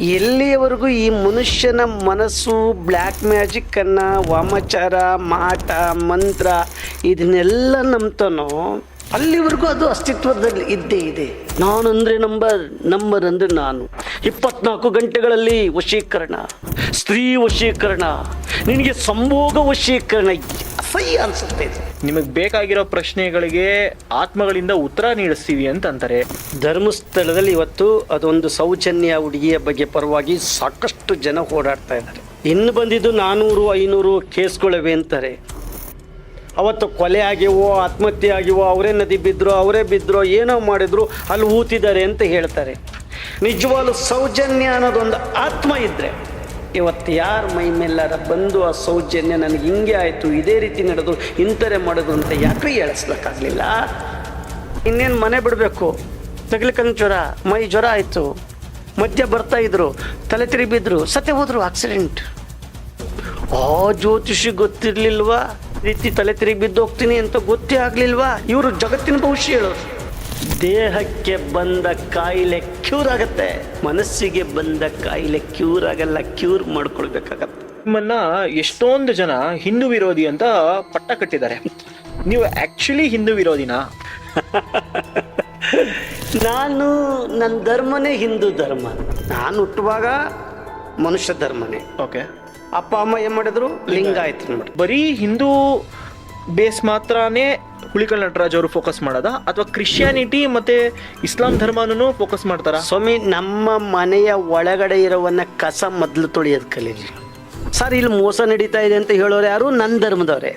ಎಲ್ಲಿಯವರೆಗೂ ಈ ಮನುಷ್ಯನ ಮನಸ್ಸು ಬ್ಲ್ಯಾಕ್ ಮ್ಯಾಜಿಕ್ಕನ್ನು ವಾಮಾಚಾರ, ಮಾಟ, ಮಂತ್ರ ಇದನ್ನೆಲ್ಲ ನಂಬ್ತಾನೋ, ಅಲ್ಲಿವರೆಗೂ ಅದು ಅಸ್ತಿತ್ವದಲ್ಲಿ ಇದ್ದೇ ಇದೆ. ನಾನು ಅಂದ್ರೆ ನಂಬರ್ ನಂಬರ್ ಅಂದ್ರೆ ನಾನು. ಇಪ್ಪತ್ನಾಲ್ಕು ಗಂಟೆಗಳಲ್ಲಿ ವಶೀಕರಣ. ಸ್ತ್ರೀ ವಶೀಕರಣ. ನಿನಗೆ ಸಂಭೋಗ ವಶೀಕರಣ ಅಸಹ್ಯ ಅನ್ಸುತ್ತೆ ಇದು ನಿಮಗೆ ಬೇಕಾಗಿರೋ ಪ್ರಶ್ನೆಗಳಿಗೆ ಆತ್ಮಗಳಿಂದ ಉತ್ತರ ನೀಡಿಸ್ತೀವಿ ಅಂತ ಅಂತಾರೆ ಧರ್ಮಸ್ಥಳದಲ್ಲಿ ಇವತ್ತು ಅದೊಂದು ಸೌಜನ್ಯ ಹುಡುಗಿಯ ಬಗ್ಗೆ ಪರವಾಗಿ ಸಾಕಷ್ಟು ಜನ ಓಡಾಡ್ತಾ ಇದ್ದಾರೆ. ಇನ್ನು ಬಂದಿದ್ದು ನಾನೂರು ಐನೂರು ಕೇಸ್ಗಳಿವೆ ಅಂತಾರೆ. ಅವತ್ತು ಕೊಲೆ ಆಗಿವೋ ಆತ್ಮಹತ್ಯೆ ಆಗಿವೋ ಅವರೇ ನದಿ ಬಿದ್ದರು ಅವರೇ ಬಿದ್ದರು ಏನೋ ಮಾಡಿದ್ರು ಅಲ್ಲಿ ಊತಿದ್ದಾರೆ ಅಂತ ಹೇಳ್ತಾರೆ. ನಿಜವಾಗ್ಲೂ ಸೌಜನ್ಯ ಅನ್ನೋದೊಂದು ಆತ್ಮ ಇದ್ದರೆ ಇವತ್ತು ಯಾರ ಮೈ ಮೇಲಾರ ಬಂದು ಆ ಸೌಜನ್ಯ ನನಗೆ ಹಿಂಗೆ ಆಯಿತು, ಇದೇ ರೀತಿ ನಡೆದು ಇಂಥರೆ ಮಾಡೋದು ಅಂತ ಯಾಕೆ ಹೇಳಿಸ್ಲಕ್ಕಾಗಲಿಲ್ಲ? ಇನ್ನೇನು ಮನೆ ಬಿಡಬೇಕು? ತಗ್ಲಿಕ್ಕಂಗೆ ಜ್ವರ, ಮೈ ಜ್ವರ ಆಯಿತು. ಮಧ್ಯ ಬರ್ತಾ ಇದ್ರು, ತಲೆ ತಿರುಗಿ ಬಿದ್ರು ಸತ್ಯ ಹೋದ್ರು ಆಕ್ಸಿಡೆಂಟ್ ಆ ಜ್ಯೋತಿಷಿ ಗೊತ್ತಿರಲಿಲ್ವಾ? ರೀತಿ ತಲೆ ತಿರುಗಿ ಬಿದ್ದು ಹೋಗ್ತೀನಿ ಅಂತ ಗೊತ್ತೇ ಆಗಲಿಲ್ವಾ? ಇವರು ಜಗತ್ತಿನ ಭವಿಷ್ಯ ಹೇಳೋರು ದೇಹಕ್ಕೆ ಬಂದ ಕಾಯಿಲೆ ಕ್ಯೂರ್ ಆಗತ್ತೆ. ಮನಸ್ಸಿಗೆ ಬಂದ ಕಾಯಿಲೆ ಕ್ಯೂರ್ ಆಗಲ್ಲ ಕ್ಯೂರ್ ಮಾಡ್ಕೊಳ್ಬೇಕಾಗತ್ತೆ. ನಿಮ್ಮನ್ನ ಎಷ್ಟೊಂದು ಜನ ಹಿಂದೂ ವಿರೋಧಿ ಅಂತ ಪಟ್ಟ ಕಟ್ಟಿದ್ದಾರೆ. ನೀವು ಆಕ್ಚುಲಿ ಹಿಂದೂ ವಿರೋಧಿನಾ? ನಾನು ನನ್ನ ಧರ್ಮನೇ ಹಿಂದೂ ಧರ್ಮ. ನಾನು ಹುಟ್ಟುವಾಗ ಮನುಷ್ಯ ಧರ್ಮನೇ. ಓಕೆ ಅಪ್ಪ ಅಮ್ಮ ಏನು ಮಾಡಿದ್ರು? ಲಿಂಗಾಯತ ನೋಡಿ ಬರೀ ಹಿಂದೂ ಬೇಸ್ ಮಾತ್ರನೇ ಹುಳಿಕಲ್ ನಟರಾಜ್ ಅವರು ಫೋಕಸ್ ಮಾಡೋದ? ಅಥವಾ ಕ್ರಿಶ್ಚಿಯಾನಿಟಿ ಮತ್ತೆ ಇಸ್ಲಾಂ ಧರ್ಮನೂ ಫೋಕಸ್ ಮಾಡ್ತಾರ? ಸ್ವಾಮಿ, ನಮ್ಮ ಮನೆಯ ಒಳಗಡೆ ಇರೋವನ್ನ ಕಸ ಮೊದಲು ತೊಳೆಯೋದು ಕಲೀರಿ ಸರ್, ಇಲ್ಲಿ ಮೋಸ ನಡೀತಾ ಇದೆ ಅಂತ ಹೇಳೋರು ಯಾರು? ನನ್ನ ಧರ್ಮದವರೇ.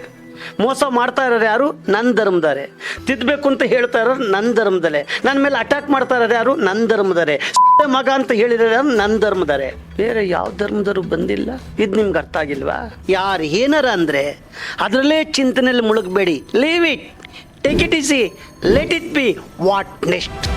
ಮೋಸ ಮಾಡ್ತಾ ಇರೋರು ಯಾರು? ನನ್ನ ಧರ್ಮದವರೇ. ತಿದ್ದಬೇಕು ಅಂತ ಹೇಳ್ತಾ ಇರೋರು ನನ್ನ ಧರ್ಮದಲ್ಲೇ. ನನ್ನ ಮೇಲೆ ಅಟ್ಯಾಕ್ ಮಾಡ್ತಾ ಇರೋರು ಯಾರು? ನನ್ನ ಧರ್ಮದವರೇ. ಮಗ ಅಂತ ಹೇಳಿದ್ರೆ ನನ್ನ ಧರ್ಮದವರೇ ಬೇರೆ ಯಾವ ಧರ್ಮದವರು ಬಂದಿಲ್ಲ? ಇದು ನಿಮ್ಗೆ ಅರ್ಥ ಆಗಿಲ್ವಾ? ಯಾರು ಏನಾರ ಅಂದರೆ ಅದರಲ್ಲೇ ಚಿಂತನೆಯಲ್ಲಿ ಮುಳುಗಬೇಡಿ. Leave it take it easy let it be what next